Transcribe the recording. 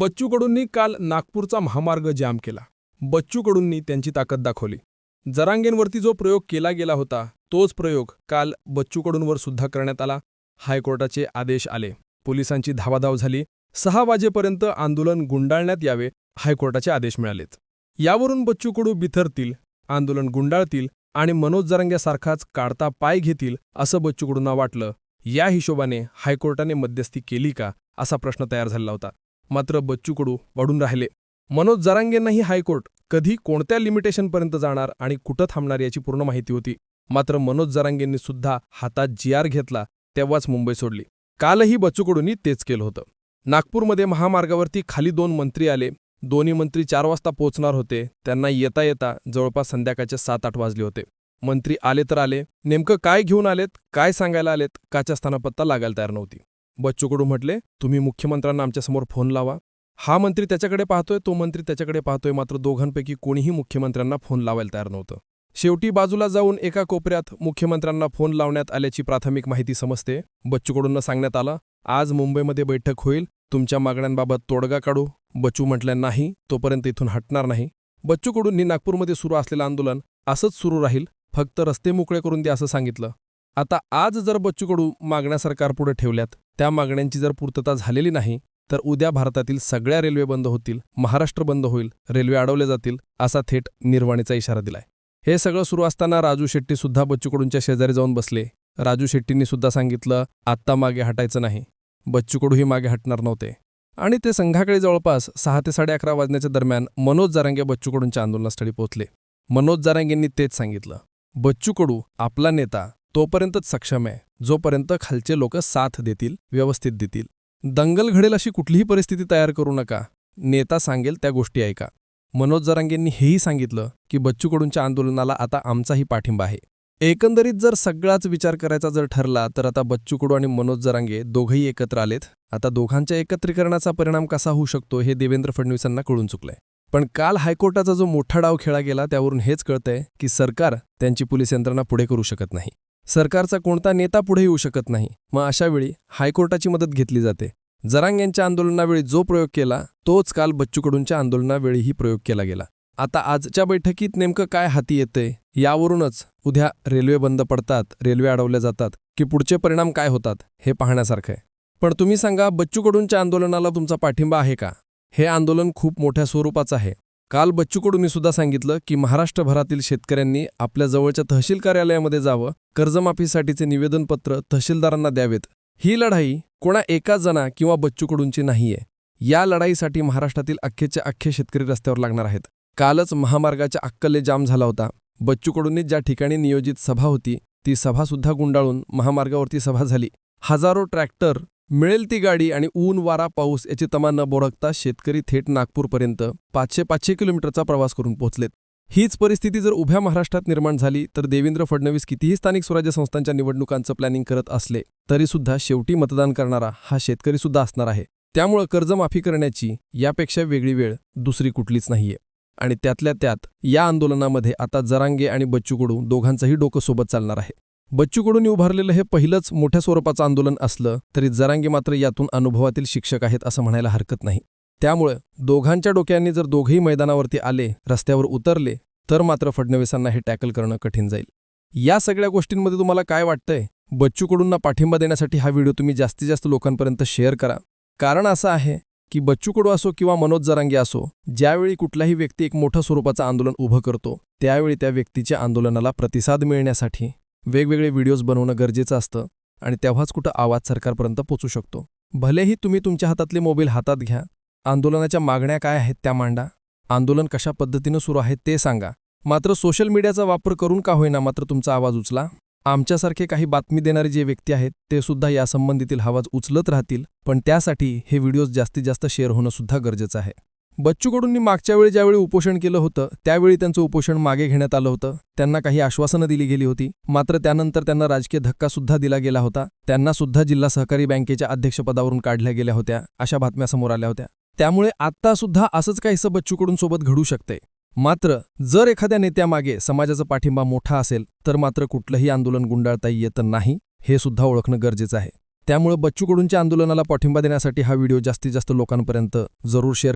बच्चू कडूंनी काल नागपूरचा महामार्ग जाम केला. बच्चू कडूंनी त्यांची ताकद दाखवली. जरांगेंवरती जो प्रयोग केला गेला होता तोच प्रयोग काल बच्चू कडूंवर सुद्धा करण्यात आला. हायकोर्टाचे आदेश आले. पोलिसांची धावाधाव झाली. सहा वाजेपर्यंत आंदोलन गुंडाळण्यात यावे हायकोर्टाचे आदेश मिळालेत. यावरून बच्चू कडू बिथरतील आंदोलन गुंडाळतील आणि मनोज जरांग्यासारखाच काढता पाय घेतील असं बच्चू कडूंना वाटलं. या हिशोबाने हायकोर्टाने मध्यस्थी केली का असा प्रश्न तयार झाला होता. मात्र बच्चू कडू वाढून राहिले. मनोज जरांगेंनाही हायकोर्ट कधी कोणत्या लिमिटेशनपर्यंत जाणार आणि कुठं थांबणार याची पूर्ण माहिती होती. मात्र मनोज जरांगेंनी सुद्धा हातात जी आर घेतला तेव्हाच मुंबई सोडली. कालही बच्चूकडूंनी तेच केलं होतं. नागपूरमध्ये महामार्गावरती खाली दोन मंत्री आले. दोन्ही मंत्री चार वाजता पोहोचणार होते. त्यांना येता येता जवळपास संध्याकाळचे सात आठ वाजले होते. मंत्री आले तर आले. नेमकं काय घेऊन आलेत काय सांगायला आलेत काच्या स्थानापत्ता लागायला तयार नव्हती. बच्चू कडू म्हटले तुम्ही मुख्यमंत्र्यांना आमच्यासमोर फोन लावा. हा मंत्री त्याच्याकडे पाहतोय तो मंत्री त्याच्याकडे पाहतोय मात्र दोघांपैकी कोणीही मुख्यमंत्र्यांना फोन लावायला तयार नव्हतं. शेवटी बाजूला जाऊन एका कोपऱ्यात मुख्यमंत्र्यांना फोन लावण्यात आल्याची प्राथमिक माहिती समजते. बच्चूकडूंना सांगण्यात आलं आज मुंबईमध्ये बैठक होईल तुमच्या मागण्यांबाबत तोडगा काढू. बच्चू म्हटलं नाही तोपर्यंत इथून हटणार नाही. बच्चूकडूंनी नागपूरमध्ये सुरू असलेलं आंदोलन असंच सुरू राहील फक्त रस्ते मोकळे करून द्या असं सांगितलं. आता आज जर बच्चूकडू मागण्या सरकारपुढे ठेवल्यात त्या मागण्यांची जर पूर्तता झालेली नाही तर उद्या भारतातील सगळ्या रेल्वे बंद होतील महाराष्ट्र बंद होईल रेल्वे अडवल्या जातील असा थेट निर्वाणीचा इशारा दिलाय. हे सगळं सुरू असताना राजू शेट्टी सुद्धा बच्चूकडूंच्या शेजारी जाऊन बसले. राजू शेट्टींनी सुद्धा सांगितलं आत्ता मागे हटायचं नाही. बच्चूकडूही मागे हटणार नव्हते. आणि ते संघाकडे जवळपास सहा ते साडे अकरा वाजण्याच्या दरम्यान मनोज जारांगे बच्चूकडूंच्या आंदोलनास्थळी पोहोचले. मनोज जारांगेंनी तेच सांगितलं बच्चू कडू आपला नेता तोपर्यंतच सक्षम आहे जोपर्यंत खालचे लोक साथ देतील व्यवस्थित देतील. दंगल घडेल अशी कुठलीही परिस्थिती तयार करू नका. नेता सांगेल त्या गोष्टी ऐका. मनोज जरांगेंनी हेही सांगितलं की बच्चूकडूंच्या आंदोलनाला आता आमचाही पाठिंबा आहे. एकंदरीत जर सगळाच विचार करायचा जर ठरला तर आता बच्चू कडू आणि मनोज जरांगे दोघंही एकत्र आलेत. आता दोघांच्या एकत्रीकरणाचा परिणाम कसा होऊ शकतो हे देवेंद्र फडणवीसांना कळून चुकलंय. पण काल हायकोर्टाचा जो मोठा डाव खेळा गेला त्यावरून हेच कळतंय की सरकार त्यांची पोलीस यंत्रणा पुढे करू शकत नाही. सरकारचा कोणता नेता पुढे येऊ शकत नाही. मग अशावेळी हायकोर्टाची मदत घेतली जाते. जरांग यांच्या आंदोलनावेळी जो प्रयोग केला तोच काल बच्चूकडूंच्या आंदोलनावेळीही प्रयोग केला गेला. आता आजच्या बैठकीत नेमकं काय हाती येतंय यावरूनच उद्या रेल्वे बंद पडतात रेल्वे अडवल्या जातात की पुढचे परिणाम काय होतात हे पाहण्यासारखं आहे. पण तुम्ही सांगा बच्चूकडूंच्या आंदोलनाला तुमचा पाठिंबा आहे का? हे आंदोलन खूप मोठ्या स्वरूपाचं आहे. काल बच्चूकडून सुद्धा सांगितलं की महाराष्ट्रभरातील शेतकऱ्यांनी आपल्या जवळच्या तहसील कार्यालयामध्ये जावं कर्जमाफीसाठीचे निवेदनपत्र तहसीलदारांना द्यावेत. ही लढाई कोणा एका जना किंवा बच्चूकडूंची नाहीये. या लढाईसाठी महाराष्ट्रातील अख्खेच्या अख्खे शेतकरी रस्त्यावर लागणार आहेत. कालच महामार्गाच्या अक्कले जाम झाला होता. बच्चूकडूंनी ज्या ठिकाणी नियोजित सभा होती ती सभासुद्धा गुंडाळून महामार्गावरती सभा झाली. हजारो ट्रॅक्टर मिळेल ती गाडी आणि ऊन वारा पाऊस याची तमा न बोरखता शेतकरी थेट नागपूरपर्यंत पाचशे पाचशे किलोमीटरचा प्रवास करून पोहोचलेत. हीच परिस्थिती जर उभ्या महाराष्ट्रात निर्माण झाली तर देवेंद्र फडणवीस कितीही स्थानिक स्वराज्य संस्थांच्या निवडणुकांचं प्लॅनिंग करत असले तरीसुद्धा शेवटी मतदान करणारा हा शेतकरीसुद्धा असणार आहे. त्यामुळं कर्जमाफी करण्याची यापेक्षा वेगळी वेळ दुसरी कुठलीच नाहीये. आणि त्यातल्या त्यात या आंदोलनामध्ये आता जरांगे आणि बच्चू कडू दोघांचंही डोकं सोबत चालणार आहे. बच्चूकडून उभारलेलं हे पहिलंच मोठ्या स्वरूपाचं आंदोलन असलं तरी जरांगे मात्र यातून अनुभवातील शिक्षक आहेत असं म्हणायला हरकत नाही. त्यामुळं दोघांच्या डोक्यांनी जर दोघेही मैदानावरती आले रस्त्यावर उतरले तर मात्र फडणवीसांना हे टॅकल करणं कठीण जाईल. या सगळ्या गोष्टींमध्ये तुम्हाला काय वाटतंय? बच्चूकडूंना पाठिंबा देण्यासाठी हा व्हिडिओ तुम्ही जास्तीत जास्त लोकांपर्यंत शेअर करा. कारण असं आहे की बच्चू कडू असो किंवा मनोज जरांगे असो ज्यावेळी कुठलाही व्यक्ती एक मोठं स्वरूपाचं आंदोलन उभं करतो त्यावेळी त्या व्यक्तीच्या आंदोलनाला प्रतिसाद मिळण्यासाठी वेगवेगळे व्हिडिओज बनवणं गरजेचं असतं आणि तेव्हाच कुठं आवाज सरकारपर्यंत पोचू शकतो. भलेही तुम्ही तुमच्या हातातले मोबाईल हातात घ्या आंदोलनाच्या मागण्या काय आहेत त्या मांडा. आंदोलन कशा पद्धतीनं सुरू आहे ते सांगा. मात्र सोशल मीडियाचा वापर करून का होईना मात्र तुमचा आवाज उचला? आमच्यासारखे काही बातमी देणारे जे व्यक्ती आहेत ते सुद्धा यासंबंधीतील आवाज उचलत राहतील पण त्यासाठी हे व्हिडिओज जास्तीत जास्त शेअर होणं सुद्धा गरजेचं आहे. बच्चू कडूंनी मागच्या वेळी ज्यावेळी उपोषण केलं होतं त्यावेळी त्यांचं उपोषण मागे घेण्यात आलं होतं. त्यांना काही आश्वासनं दिली गेली होती. मात्र त्यानंतर त्यांना राजकीय धक्का सुद्धा दिला गेला होता. त्यांना सुद्धा जिल्हा सहकारी बँकेच्या अध्यक्षपदावरून काढल्या गेल्या होत्या अशा बातम्या समोर आल्या होत्या. त्यामुळे आत्ता सुद्धा असंच काहीसं बच्चू कडून सोबत घडू शकते. मात्र जर एखाद्या नेत्यामागे समाजाचा पाठिंबा मोठा असेल तर मात्र कुठलंही आंदोलन गुंडाळता येत नाही हे सुद्धा ओळखणं गरजेचं आहे. त्यामुळे बच्चू कडूंच्या आंदोलनाला पाठिंबा देण्यासाठी हा व्हिडिओ जास्तीत जास्त लोकांपर्यंत जरूर शेअर